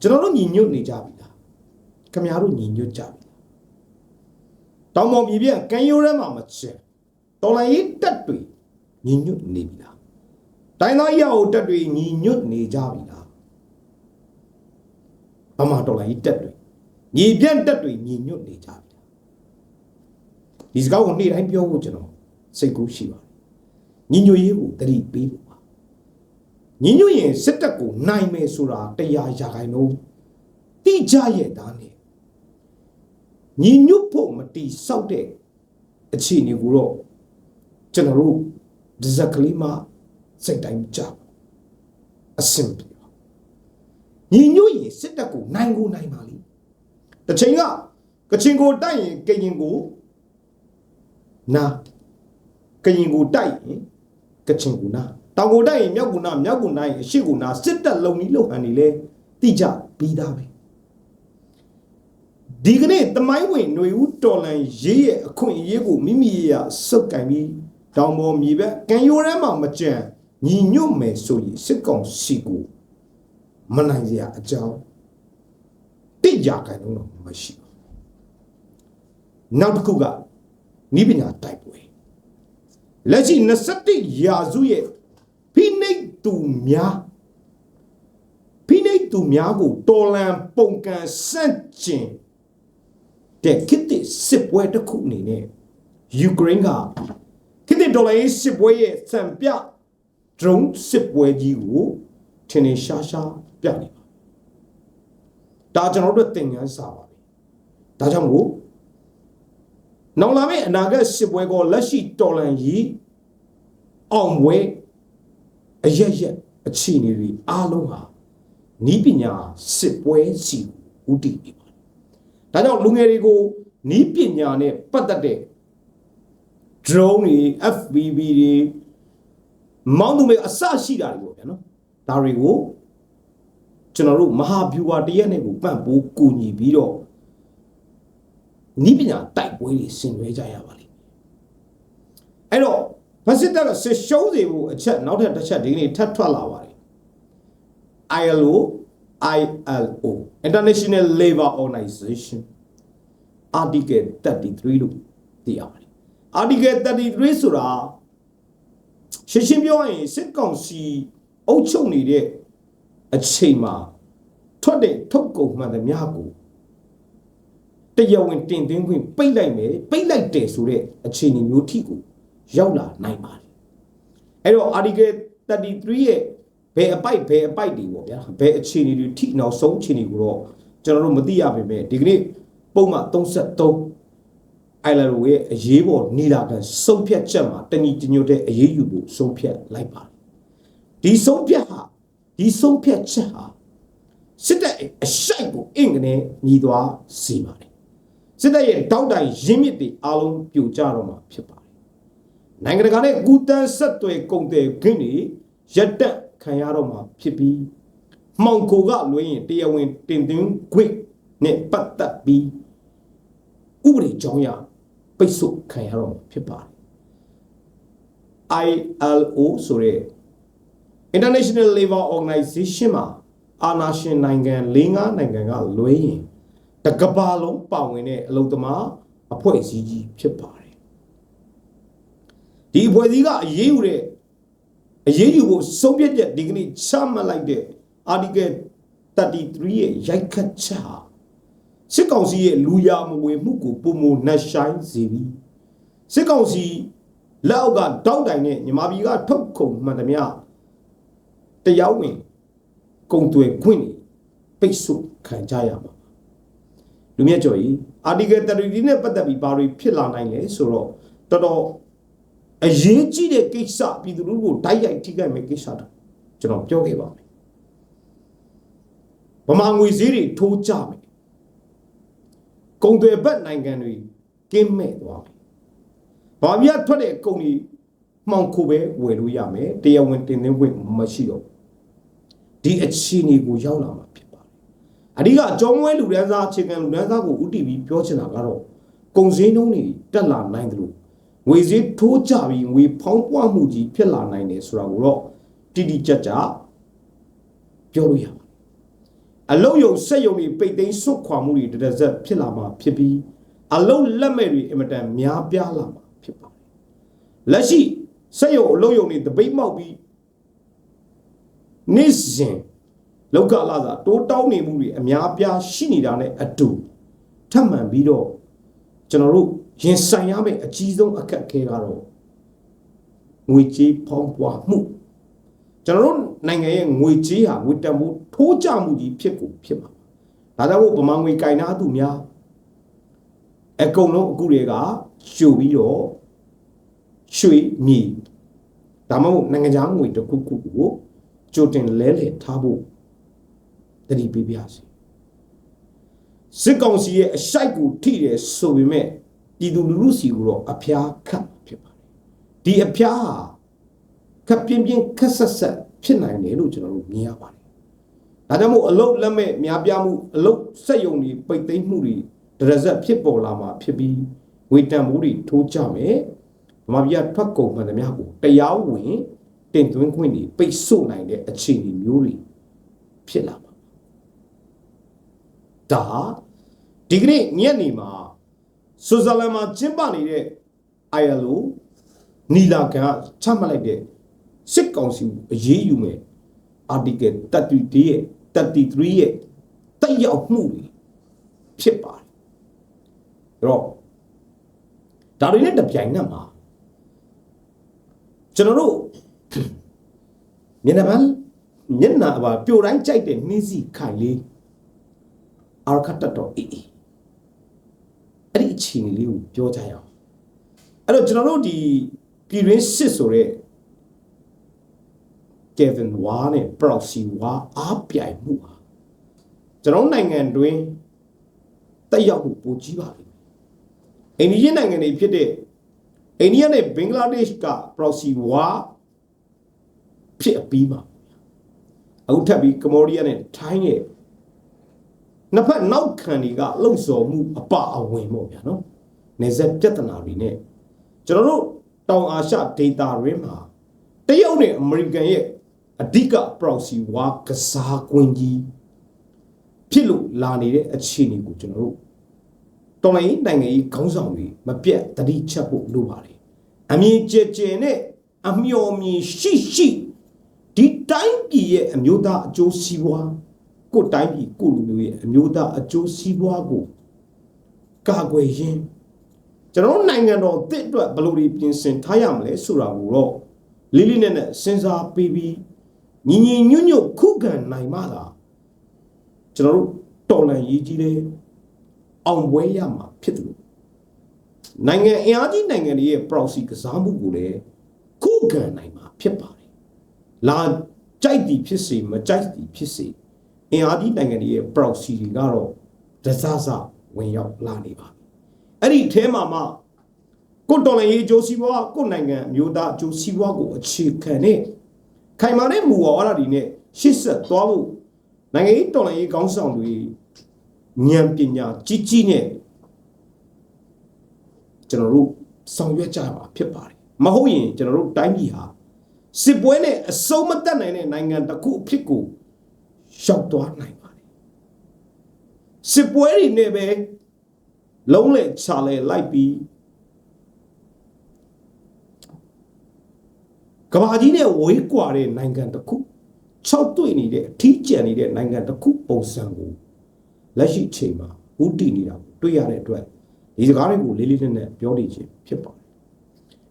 ကျွန်တော်တို့ညီညွတ်နေကြပြီလားခင်ဗျားတို့ညီညွတ်ကြပြီလားတောင်ပေါ်ပြည်ပြကံရိုးထဲမှာမချင်တော်လိုင်းရေးတက်တွေညီညွတ်နေပြီလားတိုင်းသားရအောင်တက်တွေညီညွတ်နေကြပြီလားဗမာတော်လိုင်းရေးတက်တွေညီပြန့်တက်တွေညီညွတ်နေကြပြီလားဒီစကားကိုနေ့တိုင်းပြောဖို့ကျွန်တော်စိတ်ကူးရှိပါတယ်ညီညွတ်ရေးကိုတတိပေးဖို့ပါ ညီညွတ်ရင်စစ်တပ်ကိုနိုင်မယ်ဆိုတာတရားရာခိုင်နှုန်းတိကျရဲ့သားနဲ့ညီညွတ်ဖို့မတိဆောက်တဲ့အခြေအနေကိုတော့ကျွန်တော်တို့ဒီဇက်ကလေးမှစိတ်တိုင်းကြအဆင်ပြေပါညီညွတ်ရင်စစ်တပ်ကိုနိုင်ကိုနိုင်ပါလိမ့်တစ်ချိန်ကကချင်ကိုတိုက်ရင်ကရင်ကိုနာကရင်ကိုတိုက်ရင်ကချင်ကိုနာ တောင်ကိုတိုက်ရင်မြောက်ကိုနာမြောက်ကိုနိုင်ရင်အရှိကိုနာစစ်တပ်လုံပြီးလုံဟန်နေလဲတိကြပြီးသားပဲဒီကနေ့တမိုင်းဝင်ຫນွေဦးတော်လန်ရေးရဲ့အခွင့်အရေးကိုမိမိရစုပ်ကင်ပြီးတောင်ပေါ်မြေဘက်ကံရိုးထဲမှာမကြံညီညွတ်မယ်ဆိုရင်စစ်ကောင်စီကိုမနိုင်စရာအကြောင်းတိကြကန်တော့မရှိဘူးနောက်တစ်ခုကနိပညာတိုက်ပွဲလက်ရှိ21ရာစုရဲ့ ဖိနှိပ်သူများဖိနှိပ်သူများကိုတော်လန်ပုံကန်စန့်ကျင်တဲ့ခိတ္တစစ်ပွဲတစ်ခုအနေနဲ့ယူကရိန်းကခိတ္တဒေါ်လာရေးစစ်ပွဲရဲ့စံပြ drone စစ်ပွဲကြီးကိုထင်ထင်ရှားရှားပြနေပါဒါကျွန်တော်တို့သင်ခန်းစာပါပဲဒါကြောင့်မို့နောက်လာမယ့်အနာဂတ်စစ်ပွဲကိုလက်ရှိတော်လန်ကြီးအောင်ပွဲ အရက်ရက်အခြေအနေတွေအားလုံးဟာနီးပညာစစ်ပွဲစီဥတည်နေပါတယ်ဒါကြောင့်လူငယ်တွေကိုနီးပညာနဲ့ပတ်သက်တဲ့ drone တွေ FPV တွေမောင်းသူမဲ့အစရှိတာတွေပေါ့ဗျာနော်ဒါတွေကိုကျွန်တော်တို့မဟာဗျူဟာတရက်နဲ့ကိုပန့်ပိုးကူညီပြီးတော့နိပညာတိုက်ပွဲတွေဆင်နွှဲကြရပါလိမ့်မယ်အဲ့တော့ ဗစစ်တပ်ကဆရှုံးစေဖို့အချက်နောက်ထပ်တစ်ချက်ဒီနေ့ထပ်ထွက်လာပါတယ် ILO ILO International Labour Organization Article 33လို့သိရပါတယ် Article 33ဆိုတာရှင်းရှင်းပြောရရင်စစ်ကောင်စီအုပ်ချုပ်နေတဲ့အချိန်မှာထွက်တဲ့ထုတ်ကုန်မှန်သမျှကိုတရားဝင်တင်သွင်းခွင့်ပိတ်လိုက်မယ်ပိတ်လိုက်တယ်ဆိုတဲ့အခြေအနေမျိုးထိကို ရောက်လာနိုင်ပါတယ်အဲ့တော့ article 33ရဲ့ဘယ်အပိုက်ဘယ်အပိုက်တွေပေါ့ဗျာဘယ်အခြေအနေတွေထိနောက်ဆုံးအခြေအနေကိုတော့ကျွန်တော်တို့မသိရပါပဲဒီကနေ့ပုံမှန်33အိုင်လန်ရဲ့အရေးပေါ်နေလာကန်စုံဖြတ်ချက်မှာတဏီတညွတ်တဲ့အရေးယူဖို့စုံဖြတ်လိုက်ပါတယ်ဒီစုံဖြတ်ဟာဒီစုံဖြတ်ချက်ဟာစစ်တပ်အရှိုက်ကိုအင်ကနေညီသွားစေပါတယ်စစ်တပ်ရဲ့တောက်တိုင်ရင်းမြစ်တွေအားလုံးပြိုကျတော့မှာဖြစ်ပါတယ် နိုင်ငံတကာနဲ့ကူတန်းဆက်သွယ်ကုန်တယ်ခင်းတွေရက်တက်ခံရတော့မှာဖြစ်ပြီးမှောင်ကိုကလွှဲရင်တရားဝင်တင်သွင်းခွင့်နဲ့ပတ်သက်ပြီးဥပဒေကြောင်းရပိတ်ဆို့ခံရတော့မှာဖြစ်ပါတယ် ILO ဆိုတဲ့ International Labour Organization မှာအာဏာရှင်နိုင်ငံ၄၅နိုင်ငံကလွဲရင်တကဘာလုံးပါဝင်တဲ့အလုံသမားအဖွဲ့အစည်းကြီးဖြစ်ပါတယ် ဒီအဖွဲ့အစည်းကအရေးယူတဲ့အရေးယူဖို့ဆုံးဖြတ်ချက်ဒီကနေ့ချမှတ်လိုက်တဲ့ Article 33ရဲ့ရိုက်ခတ်ချက်ဟာစစ်ကောင်စီရဲ့လူရမဝေမှုကိုပုံမနှက်ဆိုင်စေပြီးစစ်ကောင်စီလက်အောက်ကတောက်တိုင်နဲ့ညီမပြည်ကထုတ်ခုံမှန်သမျှတရားဝင်ကုံသွယ်ခွင့်ပိတ်ဆို့ခံကြရမှာလူမြတ်ကျော်ကြီး article 33နဲ့ပတ်သက်ပြီးဘာတွေဖြစ်လာနိုင်လဲဆိုတော့တော်တော် အရေးကြီးတဲ့ကိစ္စပြည်သူလူထုကိုတိုက်ရိုက်ထိခိုက်မဲ့ကိစ္စတော့ကျွန်တော်ပြောခဲ့ပါမယ်ဗမာငွေဈေးတွေထိုးကြမယ်ကုံတွေဘက်နိုင်ငံတွေကင်းမဲ့သွားမယ်ဘာမြတ်ထွက်တဲ့ကုံကြီးမှောင်ခိုပဲဝယ်လို့ရမယ်တရားဝင်တင်သွင်းခွင့်မရှိတော့ဒီအခြေအနေကိုရောက်လာမှာဖြစ်ပါတယ်အဓိကအကြောင်းဝဲလူရန်စားအခြေခံလူရန်စားကိုဥတီပြီးပြောချင်တာကတော့ကုံစင်းနှုံးတွေတက်လာနိုင်တယ်လို့ ငွေစည်းထိုးကြပြီးငွေဖောင်းပွားမှုကြီးဖြစ်လာနိုင်တယ်ဆိုတာကိုတော့တိတိကျကျပြောလို့ရပါတယ်အလုတ်ယုံစက်ယုံတွေပိတ်သိမ်းဆွတ်ခွာမှုတွေတရဇက်ဖြစ်လာမှာဖြစ်ပြီးအလုတ်လက်မဲ့တွေအင်မတန်များပြားလာမှာဖြစ်ပါတယ်လက်ရှိစက်ယုံအလုတ်ယုံတွေတပိတ်မောက်ပြီးနေ့စဉ်လောက်ကလာစာတိုးတောင်းနေမှုတွေအများပြားရှိနေတာနဲ့အတူထပ်မံပြီးတော့ကျွန်တော်တို့ ရင်ဆိုင်ရမယ့်အကြီးဆုံးအခက်အခဲကတော့ငွေကြေးဖောင်းပွားမှုကျွန်တော်တို့နိုင်ငံရဲ့ငွေကြေးဟာငွေတန်ဖိုးထိုးကျမှုကြီးဖြစ်ကိုဖြစ်မှာဒါကြောင့်မို့ဗမာငွေကင်နာသူများအကုန်လုံးအခုတွေကရှုပ်ပြီးတော့ရွှေမြေဒါမှမဟုတ်နိုင်ငံခြားငွေတစ်ခုခုကိုကြိုတင်လဲလှယ်ထားဖို့တတိပေးပြစီစစ်ကောင်စီရဲ့အရှိုက်ကိုထိတယ်ဆိုပေမဲ့ ပြည်သူလူထုစီကိုတော့အဖျားခတ်ဖြစ်ပါတယ်ဒီအဖျားဟာခပ်ပြင်းပြင်းခက်ဆက်ဆက်ဖြစ်နိုင်တယ်လို့ကျွန်တော်တို့မြင်ရပါတယ်ဒါကြောင့်မို့အလုတ်လက်မဲ့များပြားမှုအလုတ်စက်ယုံတွေပိတ်သိမ်းမှုတွေဒရဇက်ဖြစ်ပေါ်လာမှာဖြစ်ပြီးငွေတန်ဖိုးတွေထိုးကြမယ်ဗမာပြည်ကထွက်ကုန်မှန်သမျှကိုတရားဝင်တင်သွင်းခွင့်တွေပိတ်ဆို့နိုင်တဲ့အခြေအနေမျိုးတွေဖြစ်လာမှာဒါဒီကနေ့ညနေမှာ ဆွစ်ဇာလန်မှာကျင်းပနေတဲ့ ILO နီလာခံကချမှတ်လိုက်တဲ့စစ်ကောင်စီကိုအရေးယူမယ် article 32ရဲ့33ရဲ့တက်ရောက်မှုတွေဖြစ်ပါတယ်အဲ့တော့ဒါတွေနဲ့တပြိုင်နက်မှာကျွန်တော်တို့မျက်နှာပန်းမျက်နှာပါပြိုတိုင်းကြိုက်တဲ့နှင်းစီခိုင်လေးအာရခတ်တတော်အေးအေး အဲ့ဒီအခြေအနေလေးကိုပြောကြရအောင်အဲ့တော့ကျွန်တော်တို့ဒီပြည်ရင်းစစ်ဆိုတဲ့ Kevin Wa နဲ့ Proxy Wa အားပြိုင်မှုဟာကျွန်တော်နိုင်ငံတွင်တက်ရောက်မှုပိုကြီးပါလိမ့်မယ်။အိန္ဒိယနိုင်ငံတွေဖြစ်တဲ့အိန္ဒိယနဲ့ဘင်္ဂလားဒေ့ရှ်က Proxy Wa ဖြစ်အပြီးမှာအခုထပ်ပြီးကမ္ဘောဒီးယားနဲ့ထိုင်းရဲ့ နှစ်ဖက်နောက်ခံတွေကလှုပ်ဆော်မှုအပအဝင်ပေါ့ဗျာနော်။နေဆက်ပြဿနာတွေနဲ့ကျွန်တော်တို့တောင်အာရှဒေတာရင်းမှာတရုတ်နဲ့အမေရိကန်ရဲ့အဓိက proxy war ကစားကွင်းကြီးဖြစ်လို့လာနေတဲ့အခြေအနေကိုကျွန်တော်တို့တော်လိုင်းနိုင်ငံရေးခေါင်းဆောင်တွေမပြတ်တတိချက်ဖို့လိုပါတယ်အမြင်ကျကျနဲ့အမျော်မြင်ရှိရှိဒီတိုင်းပြည်ရဲ့အမျိုးသားအကျိုးစီးပွား ကိုယ်တိုင်းပြည်ကိုယ်လူမျိုးရဲ့အမျိုးသားအကျိုးစီးပွားကိုကာကွယ်ရင်းကျွန်တော်နိုင်ငံတော်တစ်အတွက်ဘယ်လိုတွေပြင်ဆင်ထားရမလဲဆိုတာကိုတော့လေးလေးနက်နက်စဉ်းစားပြီးပြီးညီညီညွတ်ညွတ်ခုခံနိုင်မှသာကျွန်တော်တို့တော်လန်ရေးကြီးတဲ့အောင်ပွဲရမှာဖြစ်တယ်လို့နိုင်ငံအင်အားကြီးနိုင်ငံတွေရဲ့ proxy ကစားမှုကိုလည်းခုခံနိုင်မှာဖြစ်ပါတယ်လာကြိုက်သည်ဖြစ်စေမကြိုက်သည်ဖြစ်စေ အင်အားကြီးနိုင်ငံတွေရဲ့ proxy တွေကတော့ဒဇဇဝင်ရောက်လာနေပါပြီအဲ့ဒီအဲမှာမှကိုတော်လန်ရေးအကျိုးစီးပွားကိုနိုင်ငံအမျိုးသားအကျိုးစီးပွားကိုအခြေခံတဲ့ခိုင်မာတဲ့မူဝါဒတွေနဲ့ရှစ်ဆက်သွားဖို့နိုင်ငံရေးတော်လှန်ရေးခေါင်းဆောင်တွေဉာဏ်ပညာကြီးကြီးနဲ့ကျွန်တော်တို့ဆောင်ရွက်ကြမှာဖြစ်ပါတယ်မဟုတ်ရင်ကျွန်တော်တို့တိုင်းပြည်ဟာစစ်ပွဲနဲ့အစုံမတက်နိုင်တဲ့နိုင်ငံတစ်ခုအဖြစ်ကို ရှောက်သွားနိုင်ပါတယ်စစ်ပွဲတွေနဲ့ပဲလုံးလေချလဲလိုက်ပြီးကဘာကြီးနဲ့ဝေးကွာတဲ့နိုင်ငံတစ်ခု6တွေ့နေတဲ့အထီးကျန်နေတဲ့နိုင်ငံတစ်ခုပုံစံကိုလက်ရှိအချိန်မှာဥတည်နေတာကိုတွေ့ရတဲ့အတွက်ဒီစကားတွေကိုလေးလေးနက်နက်ပြောနေခြင်းဖြစ်ပါတယ်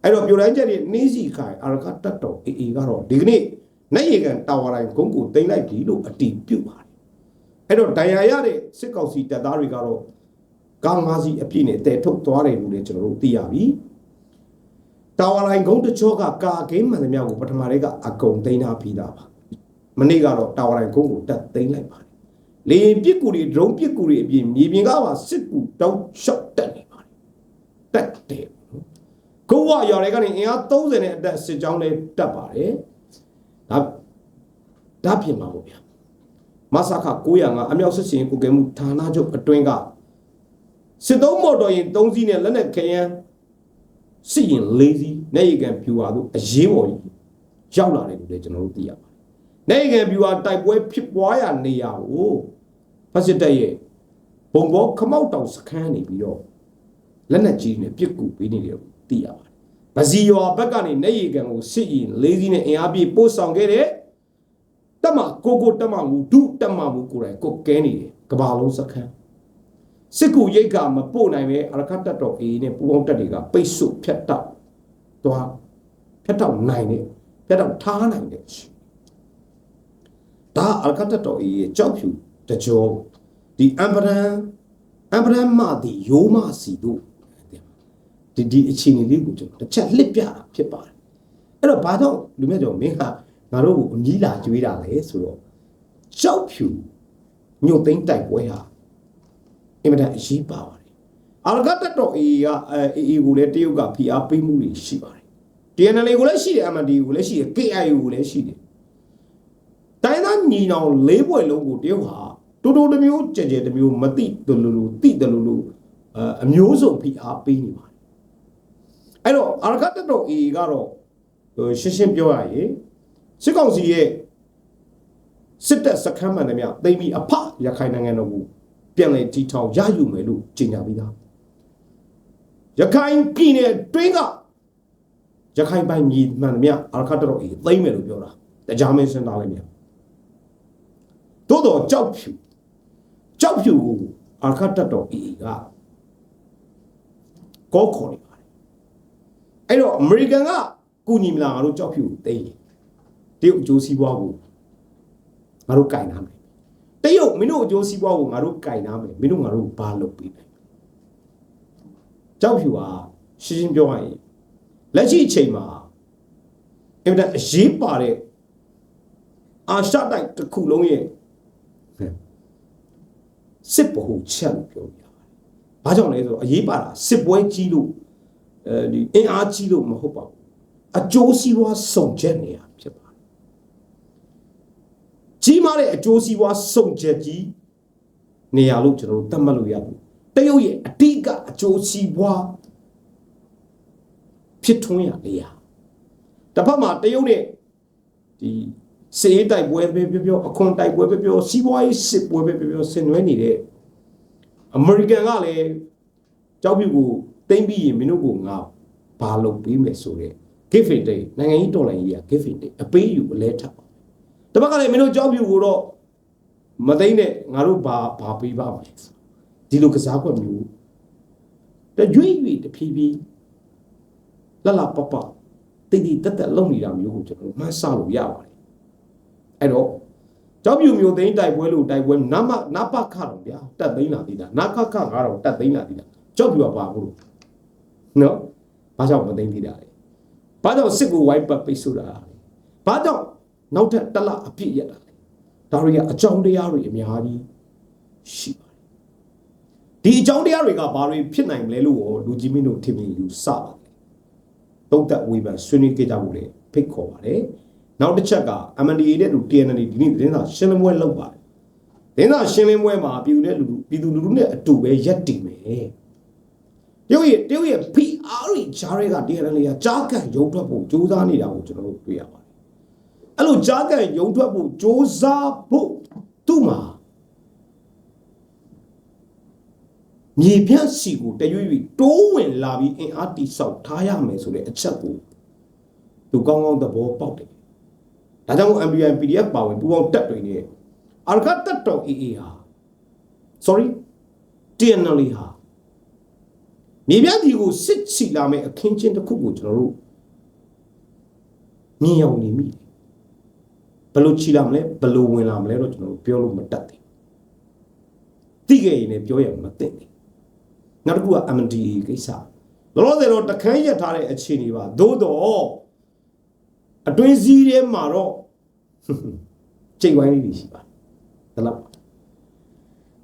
အဲ့တော့ပြိုတိုင်းချက်တွေနှင်းစီခိုင်အာရကတတ်တော်အေအေကတော့ဒီကနေ့ နိုင်ရကန်တာဝါတိုင်းဂုံးကိုတင်လိုက်ပြီလို့အတီးပြုတ်ပါတယ်အဲ့တော့ဒဏ်ရာရတဲ့စစ်ကောင်စီတပ်သားတွေကတော့ကားငါးစီးအပြည့်နဲ့တဲထုတ်သွားတယ်လို့လည်းကျွန်တော်တို့သိရပြီတာဝါလိုင်းဂုံးတချောကကာဂိမ်းမှန်သမျှကိုပထမလေးကအကုန်သိမ်းထားပြီးသားပါမနေ့ကတော့တာဝါလိုင်းဂုံးကိုတက်သိမ်းလိုက်ပါတယ်လေရင်ပစ်ကူတွေဒရုန်းပစ်ကူတွေအပြင်မြေပြင်ကပါစစ်ကူတောက်ရှော့တက်နေပါတယ်တက်တယ်ကိုဝရွာတွေကနေအင်အား30နဲ့အတက်စစ်ကြောင်းလေးတက်ပါတယ် ဒါဒါပြင်ပါပေါ့ဗျာမဆာခ905အမြောက်စစ်စင်ကိုကဲမှုဌာနချုပ်အတွင်းကစစ်သုံးမော်တော်ရင်3စီးနဲ့လက်နက်ခဲယမ်းစစ်ရင်4စီးနေရီကန်ဖြူပါတို့အရေးပေါ်ကြီးရောက်လာတယ်လို့လည်းကျွန်တော်တို့သိရပါတယ်နေရီကန်ဖြူပါတိုက်ပွဲဖြစ်ပွားရနေရကိုတ်စစ်တပ်ရဲ့ဘုံဘောခမောက်တောင်စခန်းနေပြီးတော့လက်နက်ကြီးနဲ့ပြစ်ကူပေးနေတယ်လို့သိရပါတယ်။ ဗစီရွာဘက်ကနေနေရီကန်ကိုစစ်ရင်လေးစီးနဲ့အင်အားပြည့်ပို့ဆောင်ခဲ့တဲ့တက်မကိုကိုတက်မမူဒုတက်မမူကိုယ်တိုင်ကိုကဲနေတယ်ကဘာလုံးစခန်းစစ်ကူရိတ်ကမပို့နိုင်ပဲအရခတ်တက်တော်အေးနဲ့ပူပေါင်းတက်တွေကပိတ်ဆို့ဖြတ်တောက်သွားဖြတ်တောက်နိုင်တယ်ဖြတ်တောက်ထားနိုင်တယ်ဒါအရခတ်တက်တော်အေးရဲ့ကြောက်ဖြူတကြောဒီအမ်ပရန်အမ်ပရန်မဒီယိုးမစီတို့ ဒီဒီအခြေအနေလေးကိုကျွန်တော်တစ်ချက်လှစ်ပြတာဖြစ်ပါတယ်အဲ့တော့ဘာကြောင့်လူမျိုးကျော်မင်းကငါတို့ကိုအကြီးလာကျွေးတာလဲဆိုတော့ကြောက်ဖြူညို့သိမ့်တိုက်ပွဲဟာအင်မတန်အရေးပါပါတယ်အာရကတ်တော်အေကအေအေကိုလည်းတရုတ်ကဖိအားပေးမှုတွေရှိပါတယ် TNL ကိုလည်းရှိတယ် MND ကိုလည်းရှိတယ် KIO ကိုလည်းရှိတယ်တိုင်းသားညီနောင်လေးဘွယ်လုံးကိုတရုတ်ဟာတူတူတစ်မျိုးကြဲကြဲတစ်မျိုးမတိတလူလူတိတလူလူအမျိုးစုံဖိအားပေးနေပါတယ် အဲ့တော့အာရကတ်တော်အေကတော့ရှင်းရှင်းပြောရရင်စစ်ကောင်စီရဲ့စစ်တပ်စခန်းမှန်တယ်မြသိမ်းပြီးအဖရခိုင်နိုင်ငံတော်ကိုပြန်လည်တီထောင်ရယူမယ်လို့ကြေညာပြီးသားရခိုင်ပြည်နယ်တွင်းကရခိုင်ပိုင်းမြေမှန်တယ်မြအာခတ်တော်အေးသိမ်းမယ်လို့ပြောတာတရားမင်းစင်တာလည်းမြသို့တော့ကြောက်ဖြူကြောက်ဖြူကိုအာခတ်တော်အေးကကောခေါ်နေပါတယ် အဲ့တော့အမေရိကန်ကကူညီမလားငါတို့ကြောက်ဖြူကိုသိမ်းတရုတ်အကျိုးစီးပွားကိုငါတို့ကင်နာမယ်တရုတ်မင်းတို့အကျိုးစီးပွားကိုငါတို့ကင်နာမယ်မင်းတို့ငါတို့ဘာလုပ်ပေးနိုင်ကြောက်ဖြူဟာရှင်းရှင်းပြောရရင်လက်ရှိအချိန်မှာအင်တာအရေးပါတဲ့အာရှတိုက်တစ်ခုလုံးရဲ့စစ်ဘဟုချက်လို့ပြောပြပါတယ်။ဘာကြောင့်လဲဆိုတော့အရေးပါတာစစ်ပွဲကြီးလို့ အဲဒီအင်အားကြီးလို့မဟုတ်ပါဘူး။အကျိုးစီးပွားစုံချက်နေရဖြစ်ပါတယ်။ကြီးမားတဲ့အကျိုးစီးပွားစုံချက်ကြီးနေရလို့ကျွန်တော်တို့သတ်မှတ်လို့ရဘူး။တရုတ်ရဲ့အတိကအကျိုးစီးပွားဖြစ်ထွန်းရနေရ။တစ်ဖက်မှာတရုတ်နဲ့ဒီစေးတိုက်ပွဲပဲပြောပြောအခွန်တိုက်ပွဲပဲပြောစီးပွားရေးစစ်ပွဲပဲပြောပြောဆင်နွှဲနေတဲ့အမေရိကန်ကလည်းကြောက်ပြူကို တိမ့်ပြီးရင်မင်းတို့ကငါဘာလုပ်ပေးမယ်ဆိုတဲ့ give and take နိုင်ငံကြီးတော်လိုင်းကြီးက give and take အပေးယူအလဲထပ်ပါတပတ်ကလည်းမင်းတို့ကြောက်ပြူကိုတော့မသိမ့်နဲ့ငါတို့ဘာဘာပေးပါမလဲဒီလိုကစားကွက်မျိုးတကြွေ့တဖြည်းဖြည်းလလပပတိတိတက်တက်လုံနေတာမျိုးကိုကျွန်တော်မှန်းဆလို့ရပါတယ်အဲ့တော့ကြောက်ပြူမျိုးသိန်းတိုက်ပွဲလို့တိုက်ပွဲနမနပခတော့ဗျာတက်သိန်းလာသေးတာနခခကတော့တက်သိန်းလာသေးတာကြောက်ပြူကပါဘူး နော်ဘာကြောင့်မသိန်းသေးတာလဲဘာကြောင့်စစ်ကိုဝိုင်းပတ်ပိတ်ဆို့တာလဲဘာကြောင့်နောက်ထပ်တစ်လအပြည့်ရတာလဲဒါတွေကအကြောင်းတရားတွေအများကြီးရှိပါတယ်ဒီအကြောင်းတရားတွေကဘာတွေဖြစ်နိုင်မလဲလို့လူကြီးမင်းတို့ထင်မြင်ယူစပါတယ်တုံးသက်ဝေဖန်ဆွေးနွေးကြကြဖို့လေဖိတ်ခေါ်ပါတယ်နောက်တစ်ချက်က MNDA နဲ့လူ TNL ဒီနေ့သတင်းစာရှင်းလင်းပွဲလုပ်ပါတယ်သတင်းစာရှင်းလင်းပွဲမှာပြည်သူနဲ့လူပြည်သူလူထုနဲ့အတူပဲရက်တည်မယ် တရုတ်ရဲ့တရုတ်ရဲ့ PR ဂျားတွေက TNL ကကြားကန်ရုံထွက်ဖို့ကြိုးစားနေတာကိုကျွန်တော်တို့တွေ့ရပါတယ်အဲ့လိုကြားကန်ရုံထွက်ဖို့ကြိုးစားဖို့သူ့မှာမြေပြန့်စီကိုတရွေ့ရွေ့တိုးဝင်လာပြီးအင်အားတိဆောက်ထားရမယ်ဆိုတဲ့အချက်ကိုသူကောင်းကောင်းသဘောပေါက်တယ်ဒါကြောင့် MBN PDF ပါဝင်ပူပေါင်းတက်တွေနဲ့အာရကတက်တော် AA ဟာ sorry TNL ဟာ မြေပြန့်ဒီကိုစစ်ချီလာမယ့်အခင်းချင်းတစ်ခုကိုကျွန်တော်တို့မြင်ရောက်နေမိတယ်ဘယ်လိုချီလာမလဲဘယ်လိုဝင်လာမလဲတော့ကျွန်တော်တို့ပြောလို့မတတ်သေးဘူးသိခဲ့ရင်လည်းပြောရမသိဘူးနောက်တစ်ခုက MDA ကိစ္စလောလောဆယ်တော့တခန်းရထားတဲ့အခြေအနေပါသို့တော့အတွင်းစည်းထဲမှာတော့ကြိတ်ဝိုင်းလေးတွေရှိပါတယ်ဒါလောက်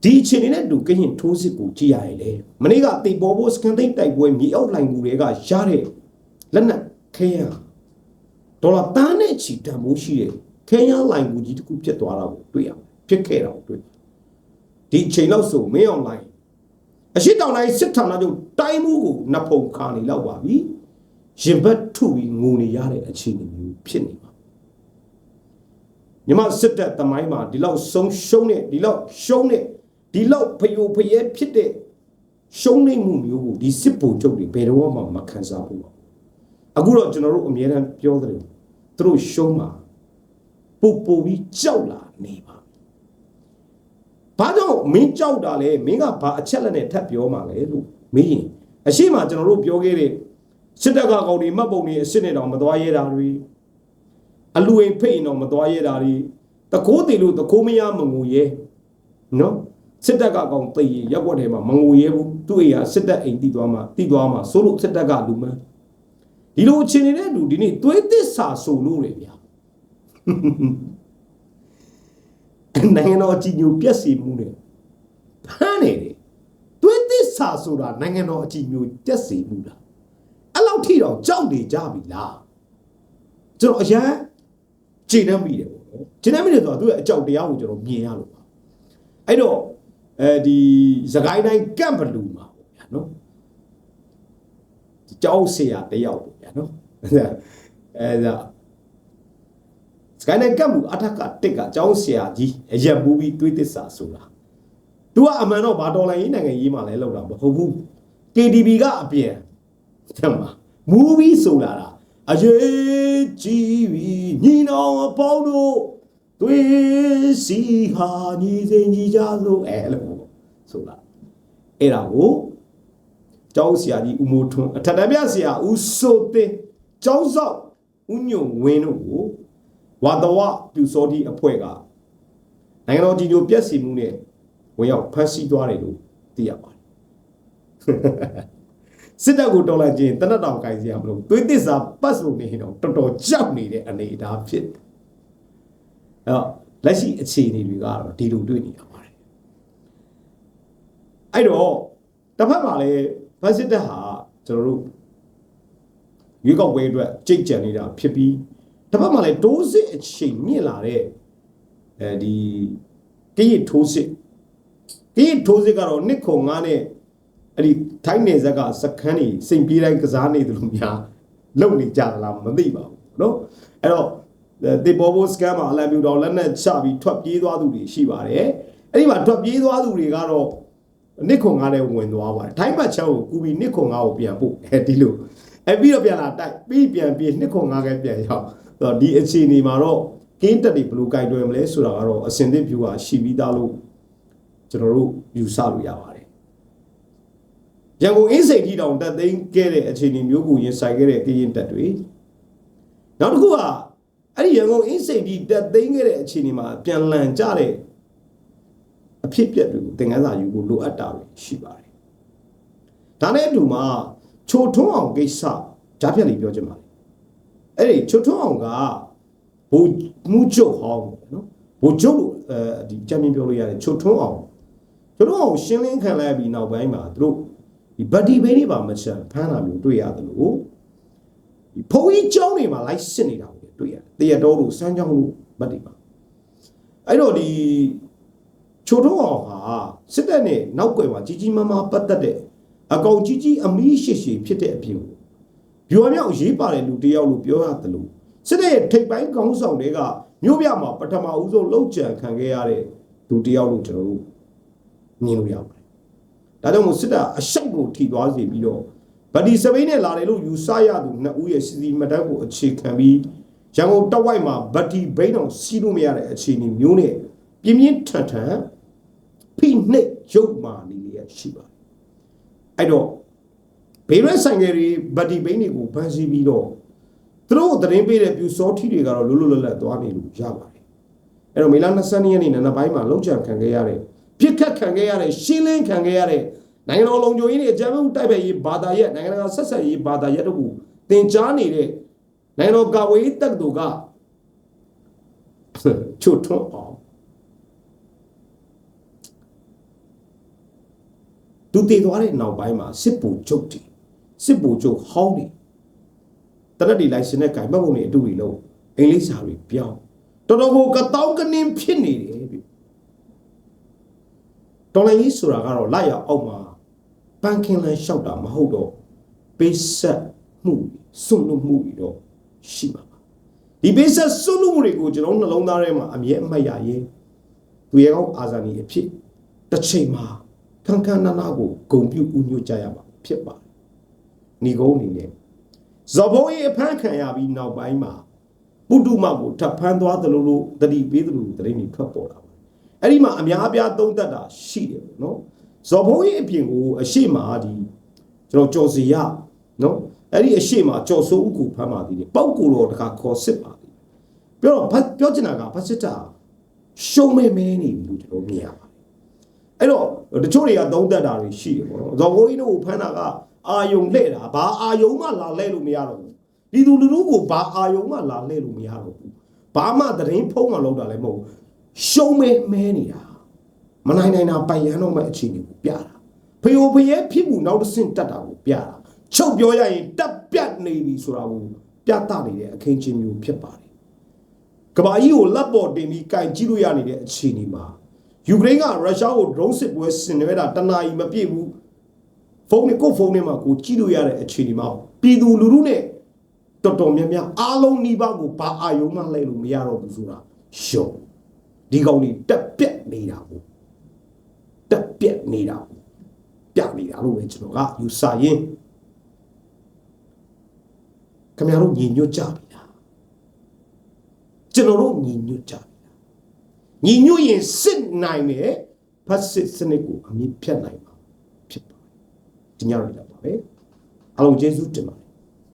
ဒီအခြေအနေနဲ့တူကရင်ထိုးစစ်ကိုကြည့်ရရင်လေမနေ့ကတေပေါ်ဘောစကန်သိန်းတိုက်ပွဲမြေအောက်လိုင်ကူတွေကရတဲ့လက်နက်ခဲယံဒေါ်လာတန်းနဲ့ချီတန်ဖိုးရှိတဲ့ခဲယံလိုင်ကူကြီးတစ်ခုဖြစ်သွားတာကိုတွေ့ရဖြစ်ခဲ့တာကိုတွေ့ဒီအချိန်လောက်ဆိုမင်းအောင်လိုင်းအရှိတောင်တိုင်းစစ်ဌာနချုပ်တိုင်းမှုကိုနဖုံခါနေလောက်ပါပြီရင်ဘတ်ထုပြီးငိုနေရတဲ့အခြေအနေမျိုးဖြစ်နေပါမြမစစ်တပ်တမိုင်းမှာဒီလောက်ဆုံးရှုံးတဲ့ဒီလောက်ရှုံးတဲ့ ဒီလောက်ဖယိုဖယဲဖြစ်တဲ့ရှုံးနေမှုမျိုးကိုဒီစစ်ဗိုလ်ချုပ်တွေဘယ်တော့မှမခံစားဘူးပေါ့အခုတော့ကျွန်တော်တို့အမြဲတမ်းပြောတယ်သူတို့ရှုံးမှာပူပူပြီးကြောက်လာနေပါဘာကြောင့်မင်းကြောက်တာလဲမင်းကဘာအချက်လက်နဲ့ထပ်ပြောမှလဲလို့မေးရင်အရှိမကျွန်တော်တို့ပြောခဲ့တဲ့စစ်တပ်ကကောင်တွေမှတ်ပုံတွေအစ်စ်နဲ့တောင်မသွားရဲတာတွေအလူအိမ်ဖိတ်ရင်တော့မသွားရဲတာတွေတကိုးတည်လို့တကိုးမရမငူရဲနော် စစ်တပ်ကကောင်သိရင်ရက်ွက်ထဲမှာမငူရဲဘူးသူ့အိမ်ကစစ်တပ်အိမ်တီးသွားမှတီးသွားမှဆိုလို့စစ်တပ်ကလူမန်းဒီလိုအခြေအနေတဲ့လူဒီနေ့သွေးသစ္စာဆိုလို့လေဗျာနိုင်ငံတော်အကြီးညိုပြက်စီမှုနဲ့ဖမ်းနေတယ်သွေးသစ္စာဆိုတာနိုင်ငံတော်အကြီးညိုပြက်စီမှုလားအဲ့လောက်ထိတော့ကြောက်နေကြပြီလားကျွန်တော်အရန်ခြေနှမ်းမိတယ်ပေါ့နော်ခြေနှမ်းမိတယ်ဆိုတာသူ့ရဲ့အကြောက်တရားကိုကျွန်တော်မြင်ရလို့ပါအဲ့တော့ အဲဒီသခိုင်းတိုင်းကန့်ဘလူမှာပေါ့ဗျာနော်ဒီကြောက်เสียတယောက်ပေါ့ဗျာနော်အဲဒါစကိုင်းတိုင်းကန့်ဘလူအထက်ကတစ်ကကြောက်เสียကြီးအရက်မူပြီးတွေးသစ္စာဆိုတာသူကအမှန်တော့ဘာတော်လိုင်းရေးနိုင်ငံရေးမှာလဲလောက်တာမဟုတ်ဘူး KDB ကအပြင်တဲ့မှာမူဗီဆိုလာတာအရေးကြီးပြီညီနောင်အပေါင်းတို့ သွေးစီဟာညီစိန်ညီကြလို့အဲလို့ဆိုလာအဲ့ဒါကိုကျောင်းဆရာကြီးဦးမိုးထွန်းအထက်တန်းပြဆရာဦးစိုးသိန်းကျောင်းဆောက်ဦးညွန့်ဝင်းတို့ကိုဝါတဝပြူစောတိအဖွဲ့ကနိုင်ငံတော်ကြီးညိုပြက်စီမှုနဲ့ဝင်ရောက်ဖမ်းဆီးသွားတယ်လို့သိရပါတယ်စစ်တပ်ကိုတော်လိုက်ခြင်းတနတ်တောင်ကိုင်စီရမလို့သွေးသစ္စာပတ်စုံနေတော့တော်တော်ကြောက်နေတဲ့အနေအထားဖြစ်တယ်။ အဲတော့လက်ရှိအခြေအနေတွေကတော့ဒီလိုတွေ့နေရပါတယ်။အဲ့တော့တစ်ဖက်မှာလည်းဖက်စစ်တပ်ဟာကျွန်တော်တို့ရွေးကောက်ပွဲအတွက်ကြိတ်ကြံနေတာဖြစ်ပြီးတစ်ဖက်မှာလည်းတိုးစစ်အချိန်မြင့်လာတဲ့အဲဒီကရစ်ထိုးစစ်ကရစ်ထိုးစစ်ကတော့နှစ်ခုငါးနဲ့အဲ့ဒီထိုင်းနယ်ဇက်ကစခန်းနေစိန်ပြေးတိုင်းကစားနေတယ်လို့များလုံနေကြလားမသိပါဘူးเนาะအဲ့တော့ တေပေါ်ဘောစကန်မှာအလံပြူတော်လက်နဲ့ချပြီးထွက်ပြေးသွားသူတွေရှိပါတယ်အဲ့ဒီမှာထွက်ပြေးသွားသူတွေကတော့နစ်ခွန်ကားနဲ့ဝင်သွားပါတယ်ထိုင်းဘတ်ချောင်းကိုကူပြီးနစ်ခွန်ကားကိုပြန်ပို့အဲဒီလိုအဲ့ပြီးတော့ပြန်လာတိုက်ပြီးပြန်ပြေးနစ်ခွန်ကားကပြန်ရောက်တော့ဒီအခြေအနေမှာတော့ကင်းတက်တွေဘယ်လိုကြိုင်တွယ်မလဲဆိုတာကတော့အစင်သစ်ဖြူဟာရှိပြီးသားလို့ကျွန်တော်တို့ယူဆလို့ရပါတယ်ရန်ကုန်အင်းစိန်ကြီးတောင်တက်သိမ်းခဲ့တဲ့အခြေအနေမျိုးကိုရင်ဆိုင်ခဲ့တဲ့ကရင်တက်တွေနောက်တစ်ခုက အဲ့ဒီရန်ကုန်အင်းစိန်ကြီးတက်သိမ်းခဲ့တဲ့အခြေအနေမှာပြန်လန်ကြတဲ့အဖြစ်ပြက်တွေကိုသင်ခန်းစာယူဖို့လိုအပ်တာတွေရှိပါတယ်ဒါနဲ့အတူမှာချိုထွန်းအောင်ကိစ္စဂျားပြက်လေးပြောချင်ပါတယ်အဲ့ဒီချိုထွန်းအောင်ကဘိုးမှုချုပ်ဟောင်းပေါ့နော်ဘိုးချုပ်လို့အဲဒီချမ်းမြင်ပြောလို့ရတယ်ချိုထွန်းအောင်ချိုထွန်းအောင်ရှင်းလင်းခံလိုက်ပြီးနောက်ပိုင်းမှာသူတို့ဒီဗတ်ဒီဘဲတွေပါမချန်ဖမ်းတာမျိုးတွေ့ရတယ်လို့ဒီဖုန်းကြီးကျောင်းတွေမှာလိုက်စစ်နေတာကို တွေ့ရတယ်တရတော်တို့စမ်းကြောင်းလို့ဗတ်တွေပါအဲ့တော့ဒီချိုထွန်းအောင်ဟာစစ်တပ်နဲ့နောက်ွယ်မှာကြီးကြီးမားမားပတ်သက်တဲ့အကောင်ကြီးကြီးအမီးရှိရှိဖြစ်တဲ့အပြင်ဗျူဟာမြောက်ရေးပါတဲ့လူတယောက်လို့ပြောရတယ်လို့စစ်တပ်ရဲ့ထိပ်ပိုင်းခေါင်းဆောင်တွေကမြို့ပြမှာပထမဦးဆုံးလောက်ကြံခံခဲ့ရတဲ့လူတယောက်လို့ကျွန်တော်တို့မြင်လို့ရပါတယ်။ဒါကြောင့်မို့စစ်တပ်အရှိတ်ကိုထိသွားစေပြီးတော့ဗဒီစပိန်နဲ့လာတယ်လို့ယူဆရသူနှစ်ဦးရဲ့စီစီမတန်းကိုအခြေခံပြီး ရန်ကုန်တဝိုက်မှာဗဒီဘိန်းအောင်စီးလို့မရတဲ့အခြေအနေမျိုးနဲ့ပြင်းပြင်းထန်ထန်ဖိနှိပ်ရုပ်မာနေရရှိပါတယ်။အဲ့တော့ဘေးရဲဆိုင်ကလေးဗဒီဘိန်းတွေကိုဖမ်းဆီးပြီးတော့သူတို့သတင်းပေးတဲ့ပြူစောထီတွေကတော့လွတ်လွတ်လပ်လပ်သွားနေလို့ရပါတယ်အဲ့တော့မေလ22ရက်နေ့နံနက်ပိုင်းမှာလုံခြံခံခဲ့ရတဲ့ပြစ်ခတ်ခံခဲ့ရတဲ့ရှင်းလင်းခံခဲ့ရတဲ့နိုင်ငံတော်လုံခြုံရေးနဲ့အကြမ်းဖက်မှုတိုက်ဖျက်ရေးဘာသာရပ်နိုင်ငံတကာဆက်ဆံရေးဘာသာရပ်တို့ကိုသင်ကြားနေတဲ့ နိုင်ငံတော်ကာကွယ်ရေးတပ်တို့ကချွတ်ထွန်းအောင်သူတည်သွားတဲ့နောက်ပိုင်းမှာစစ်ပူချုပ်တီစစ်ပူချုပ်ဟောင်းနေတရက်ဒီလိုက်စင်နဲ့ကင်မှတ်ပုံတွေအတူတွေလုံးအင်္ဂလိပ်စာတွေပြောင်းတော်တော်ကိုကတောင်းကနင်းဖြစ်နေတယ်ပြီတော်လိုင်းကြီးဆိုတာကတော့လိုက်ရအောင်မှာပန်းခင်လန်လျှောက်တာမဟုတ်တော့ပေးဆက်မှုစွန့်လွတ်မှုတွေတော့ ရှိမှာပါဒီပေးဆက်စွန့်လွတ်မှုတွေကိုကျွန်တော်နှလုံးသားထဲမှာအမြဲအမှတ်ရရင်သူရဲ့ကောင်းအာဇာနည်အဖြစ်တတစ်ချိန်မှာခန်းခန်းနားနားကိုဂုံပြုဥညွတ်ကြရမှာဖြစ်ပါတယ်ဏီကုန်းအနေနဲ့ဇဘောကြီးအဖမ်းခံရပြီးနောက်ပိုင်းမှာပုတုမကိုထပ်ဖမ်းသွားသလိုလိုတတိပေးသလိုလိုတရင်တွေထွက်ပေါ်လာပါတယ်အဲ့ဒီမှာအများအပြားသုံးသက်တာရှိတယ်ပေါ့နော်ဇဘောကြီးအပြင်ကိုအရှိမဒီကျွန်တော်ကြော်စီရနော် အဲ့ဒီအရှိမကြော်စိုးဥကိုဖမ်းပါသေးတယ်ပောက်ကိုတော့တခါခေါ်စစ်ပါသေးတယ်ပြောတော့ဖတ်ပြောချင်တာကဖတ်စစ်တာရှုံးမဲမဲနေပြီလို့ကျွန်တော်မြင်ရပါတယ်အဲ့တော့တချို့တွေကသုံးသက်တာတွေရှိတယ်ပေါ့နော်ဇော်ဘိုးကြီးတို့ကိုဖမ်းတာကအာယုံလှဲ့တာဘာအာယုံမှလာလှဲ့လို့မရတော့ဘူးဒီသူလူလူကိုဘာအာယုံမှလာလှဲ့လို့မရတော့ဘူးဘာမှသတင်းဖုံးမှလောက်တာလည်းမဟုတ်ဘူးရှုံးမဲမဲနေတာမနိုင်နိုင်တာပိုင်ရန်တော့မဲ့အခြေအနေကိုပြတာဖယိုဖယဲဖြစ်မှုနောက်တစ်ဆင့်တက်တာကိုပြတာ ချုပ်ပြောရရင်တက်ပြတ်နေပြီဆိုတာကိုပြသနေတဲ့အခင်းချင်းမျိုးဖြစ်ပါတယ်ကဘာကြီးကိုလက်ပေါ်တင်ပြီးကင်ကြည့်လို့ရနေတဲ့အခြေအနေမှာယူကရိန်းကရုရှားကို drone စစ်ပွဲဆင်နွှဲတာတနာရီမပြည့်ဘူးဖုန်းနဲ့ကိုယ့်ဖုန်းထဲမှာကိုကြည့်လို့ရတဲ့အခြေအနေမှာပြည်သူလူထုနဲ့တော်တော်များများအားလုံးနှီးပါးကိုဘာအာယုံမှလှည့်လို့မရတော့ဘူးဆိုတာရှုံဒီကောင်ကြီးတက်ပြက်နေတာကိုတက်ပြက်နေတာကိုပြနေတာလို့ပဲကျွန်တော်ကယူဆရင် ခင်ဗျားတို့ညီညွတ်ကြပြီလားကျွန်တော်တို့ညီညွတ်ကြပြီညီညွတ်ရင်စစ်နိုင်မယ်ဖတ်စစ်စနစ်ကိုအမြင့်ဖြတ်နိုင်မှာဖြစ်ပါတယ်ဒီညရည်လာပါပဲအားလုံးကျေးဇူးတင်ပါတယ်